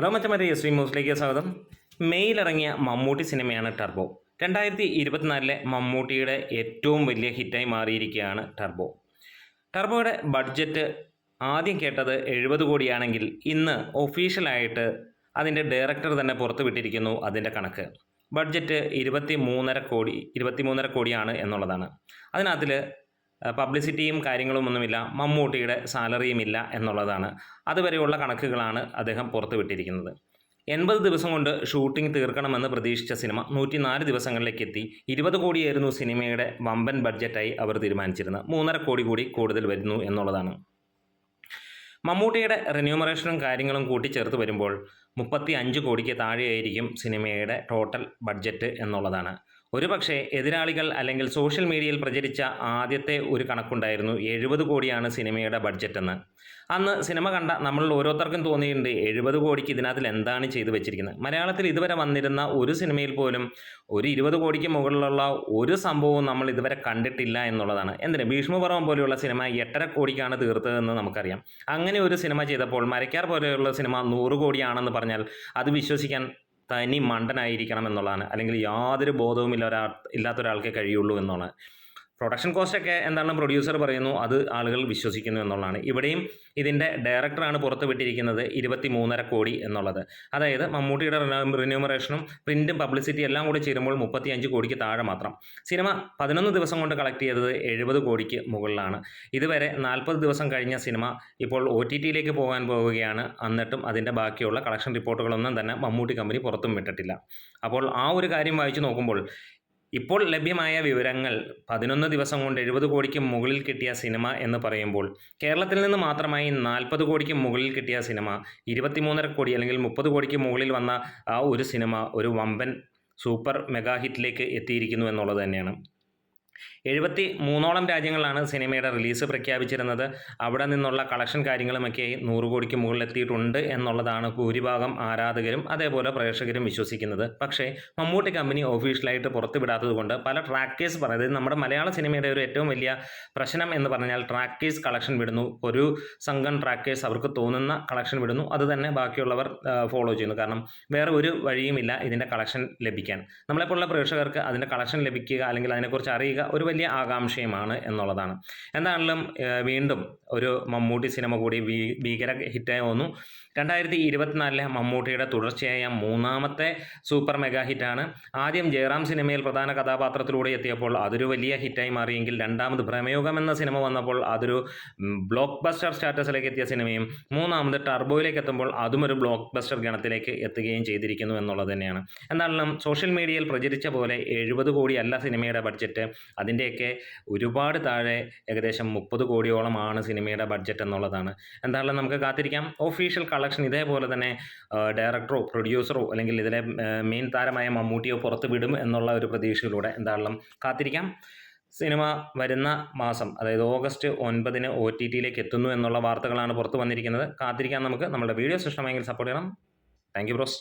Hello മച്ചമാരെ S V ന്യൂസിലേക്ക് സ്വാഗതം. മെയ്യിൽ ഇറങ്ങിയ മമ്മൂട്ടി സിനിമയാണ് ടർബോ. രണ്ടായിരത്തി ഇരുപത്തിനാലിലെ മമ്മൂട്ടിയുടെ ഏറ്റവും വലിയ ഹിറ്റായി മാറിയിരിക്കുകയാണ് ടർബോ. ടർബോയുടെ ബഡ്ജറ്റ് ആദ്യം കേട്ടത് എഴുപത് കോടിയാണെങ്കിൽ ഇന്ന് ഒഫീഷ്യലായിട്ട് അതിന്റെ ഡയറക്ടർ തന്നെ പുറത്തുവിട്ടിരിക്കുന്നു അതിന്റെ കണക്ക്. ബഡ്ജറ്റ് ഇരുപത്തി മൂന്നര കോടി ഇരുപത്തി മൂന്നര കോടിയാണ് എന്നുള്ളതാണ്. അതിനകത്തിൽ പബ്ലിസിറ്റിയും കാര്യങ്ങളും ഒന്നുമില്ല മമ്മൂട്ടിയുടെ സാലറിയും ഇല്ല എന്നുള്ളതാണ്. അതുവരെയുള്ള കണക്കുകളാണ് അദ്ദേഹം പുറത്തുവിട്ടിരിക്കുന്നത്. എൺപത് ദിവസം കൊണ്ട് ഷൂട്ടിംഗ് തീർക്കണമെന്ന് പ്രതീക്ഷിച്ച സിനിമ നൂറ്റിനാല് ദിവസങ്ങളിലേക്ക് എത്തി ഇരുപത് കോടിയായിരുന്നു സിനിമയുടെ വമ്പൻ ബഡ്ജറ്റായി അവർ തീരുമാനിച്ചിരുന്നത്. മൂന്നര കോടി കൂടി കൂടുതൽ വരുന്നു എന്നുള്ളതാണ്. മമ്മൂട്ടിയുടെ റെന്യൂമറേഷനും കാര്യങ്ങളും കൂട്ടിച്ചേർത്ത് വരുമ്പോൾ മുപ്പത്തി അഞ്ച് കോടിക്ക് താഴെയായിരിക്കും സിനിമയുടെ ടോട്ടൽ ബഡ്ജറ്റ് എന്നുള്ളതാണ്. ഒരുപക്ഷെ എതിരാളികൾ അല്ലെങ്കിൽ സോഷ്യൽ മീഡിയയിൽ പ്രചരിച്ച ആദ്യത്തെ ഒരു കണക്കുണ്ടായിരുന്നു എഴുപത് കോടിയാണ് സിനിമയുടെ ബഡ്ജറ്റ് എന്ന് അന്ന് സിനിമ കണ്ട നമ്മളിൽ ഓരോരുത്തർക്കും തോന്നിയിട്ടുണ്ട് എഴുപത് കോടിക്ക് ഇതിനകത്തിൽ എന്താണ് ചെയ്തു വെച്ചിരിക്കുന്നത്. മലയാളത്തിൽ ഇതുവരെ വന്നിരുന്ന ഒരു സിനിമയിൽ പോലും ഒരു ഇരുപത് കോടിക്ക് മുകളിലുള്ള ഒരു സംഭവവും നമ്മൾ ഇതുവരെ കണ്ടിട്ടില്ല എന്നുള്ളതാണ്. എന്തിന്? ഭീഷ്മപർവം പോലെയുള്ള സിനിമ എട്ടര കോടിക്കാണ് തീർത്തതെന്ന് നമുക്കറിയാം. അങ്ങനെ ഒരു സിനിമ ചെയ്തപ്പോൾ മരക്കാർ പോലെയുള്ള സിനിമ നൂറ് കോടിയാണെന്ന് പറഞ്ഞാൽ അത് വിശ്വസിക്കാൻ തനി മണ്ടനായിരിക്കണം എന്നുള്ളതാണ്. അല്ലെങ്കിൽ യാതൊരു ബോധവും ഇല്ല ഒരാൾ ഇല്ലാത്ത ഒരാൾക്കേ കഴിയുള്ളൂ എന്നുള്ളതാണ് പ്രൊഡക്ഷൻ കോസ്റ്റ് ഒക്കെ എന്താണ് പ്രൊഡ്യൂസർ പറയുന്നു? അത് ആളുകൾ വിശ്വസിക്കുന്നു എന്നുള്ളതാണ്. ഇവിടെയും ഇതിന്റെ ഡയറക്ടറാണ് പുറത്ത് വിട്ടിരിക്കുന്നത് ഇരുപത്തി മൂന്നര കോടി എന്നുള്ളത്. അതായത് മമ്മൂട്ടിയുടെ റിന്യൂമറേഷനും പ്രിന്റും പബ്ലിസിറ്റി എല്ലാം കൂടി ചേരുമ്പോൾ മുപ്പത്തി അഞ്ച് കോടിക്ക് താഴെ മാത്രം. സിനിമ പതിനൊന്ന് ദിവസം കൊണ്ട് കളക്ട് ചെയ്തത് എഴുപത് കോടിക്ക് മുകളിലാണ്. ഇതുവരെ നാൽപ്പത് ദിവസം കഴിഞ്ഞ സിനിമ ഇപ്പോൾ ഒ ടി ടിയിലേക്ക് പോകാൻ പോവുകയാണ്. എന്നിട്ടും അതിന്റെ ബാക്കിയുള്ള കളക്ഷൻ റിപ്പോർട്ടുകളൊന്നും തന്നെ മമ്മൂട്ടി കമ്പനി പുറത്തും വിട്ടിട്ടില്ല. അപ്പോൾ ആ ഒരു കാര്യം വായിച്ചു നോക്കുമ്പോൾ ഇപ്പോൾ ലഭ്യമായ വിവരങ്ങൾ പതിനൊന്ന് ദിവസം കൊണ്ട് എഴുപത് കോടിക്ക് മുകളിൽ കിട്ടിയ സിനിമ എന്ന് പറയുമ്പോൾ കേരളത്തിൽ നിന്ന് മാത്രമായി നാൽപ്പത് കോടിക്ക് മുകളിൽ കിട്ടിയ സിനിമ ഇരുപത്തിമൂന്നര കോടി അല്ലെങ്കിൽ മുപ്പത് കോടിക്ക് മുകളിൽ വന്ന ആ ഒരു സിനിമ ഒരു വമ്പൻ സൂപ്പർ മെഗാ ഹിറ്റിലേക്ക് എത്തിയിരിക്കുന്നു എന്നുള്ളത് തന്നെയാണ്. എഴുപത്തി മൂന്നോളം രാജ്യങ്ങളിലാണ് സിനിമയുടെ റിലീസ് പ്രഖ്യാപിച്ചിരുന്നത്. അവിടെ നിന്നുള്ള കളക്ഷൻ കാര്യങ്ങളുമൊക്കെ നൂറ് കോടിക്ക് മുകളിലെത്തിയിട്ടുണ്ട് എന്നുള്ളതാണ് ഭൂരിഭാഗം ആരാധകരും അതേപോലെ പ്രേക്ഷകരും വിശ്വസിക്കുന്നത്. പക്ഷേ മമ്മൂട്ടി കമ്പനി ഒഫീഷ്യലായിട്ട് പുറത്തുവിടാത്തതുകൊണ്ട് പല ട്രാക്കേഴ്സ് പറയുന്നത് നമ്മുടെ മലയാള സിനിമയുടെ ഒരു ഏറ്റവും വലിയ പ്രശ്നം എന്ന് പറഞ്ഞാൽ ട്രാക്കേഴ്സ് കളക്ഷൻ വിടുന്നു. ഒരു സംഘം ട്രാക്കേഴ്സ് അവർക്ക് തോന്നുന്ന കളക്ഷൻ വിടുന്നു. അത് തന്നെ ബാക്കിയുള്ളവർ ഫോളോ ചെയ്യുന്നു. കാരണം വേറെ ഒരു വഴിയുമില്ല ഇതിന്റെ കളക്ഷൻ ലഭിക്കാൻ. നമ്മളെപ്പോലുള്ള പ്രേക്ഷകർക്ക് അതിന്റെ കളക്ഷൻ ലഭിക്കുക അല്ലെങ്കിൽ അതിനെക്കുറിച്ച് അറിയുക ഒരു വലിയ ആകാംക്ഷയുമാണ് എന്നുള്ളതാണ്. എന്താണെങ്കിലും വീണ്ടും ഒരു മമ്മൂട്ടി സിനിമ കൂടി ഭീകര ഹിറ്റായി വന്നു. രണ്ടായിരത്തി ഇരുപത്തിനാലിലെ മമ്മൂട്ടിയുടെ തുടർച്ചയായ മൂന്നാമത്തെ സൂപ്പർ മെഗാ ഹിറ്റാണ്. ആദ്യം ജയറാം സിനിമയിൽ പ്രധാന കഥാപാത്രത്തിലൂടെ എത്തിയപ്പോൾ അതൊരു വലിയ ഹിറ്റായി മാറിയെങ്കിൽ രണ്ടാമത് ഭ്രമയോഗം എന്ന സിനിമ വന്നപ്പോൾ അതൊരു ബ്ലോക്ക് ബസ്റ്റർ സ്റ്റാറ്റസിലേക്ക് എത്തിയ സിനിമയും മൂന്നാമത് ടർബോയിലേക്ക് എത്തുമ്പോൾ അതും ഒരു ബ്ലോക്ക് ബസ്റ്റർ ഗണത്തിലേക്ക് എത്തുകയും ചെയ്തിരിക്കുന്നു എന്നുള്ളത് തന്നെയാണ്. എന്നാലും സോഷ്യൽ മീഡിയയിൽ പ്രചരിച്ച പോലെ എഴുപത് കോടിയല്ല സിനിമയുടെ ബഡ്ജറ്റ്. അതിന്റെയൊക്കെ ഒരുപാട് താഴെ ഏകദേശം മുപ്പത് കോടിയോളമാണ് സിനിമയുടെ ബഡ്ജറ്റ് എന്നുള്ളതാണ്. എന്തായാലും നമുക്ക് കാത്തിരിക്കാം. ഒഫീഷ്യൽ കളക്ഷൻ ഇതേപോലെ തന്നെ ഡയറക്ടറോ പ്രൊഡ്യൂസറോ അല്ലെങ്കിൽ ഇതിലെ മെയിൻ താരമായ മമ്മൂട്ടിയോ പുറത്ത് വിടും എന്നുള്ള ഒരു പ്രതീക്ഷയിലൂടെ എന്തായാലും കാത്തിരിക്കാം. സിനിമ വരുന്ന മാസം അതായത് ഓഗസ്റ്റ് ഒൻപതിന് ഒ ടി ടിയിലേക്ക് എത്തുന്നു എന്നുള്ള വാർത്തകളാണ് പുറത്തു വന്നിരിക്കുന്നത്. കാത്തിരിക്കാൻ നമുക്ക്. നമ്മുടെ വീഡിയോസ് ഇഷ്ടമായെങ്കിൽ സപ്പോർട്ട് ചെയ്യണം. Thank you bros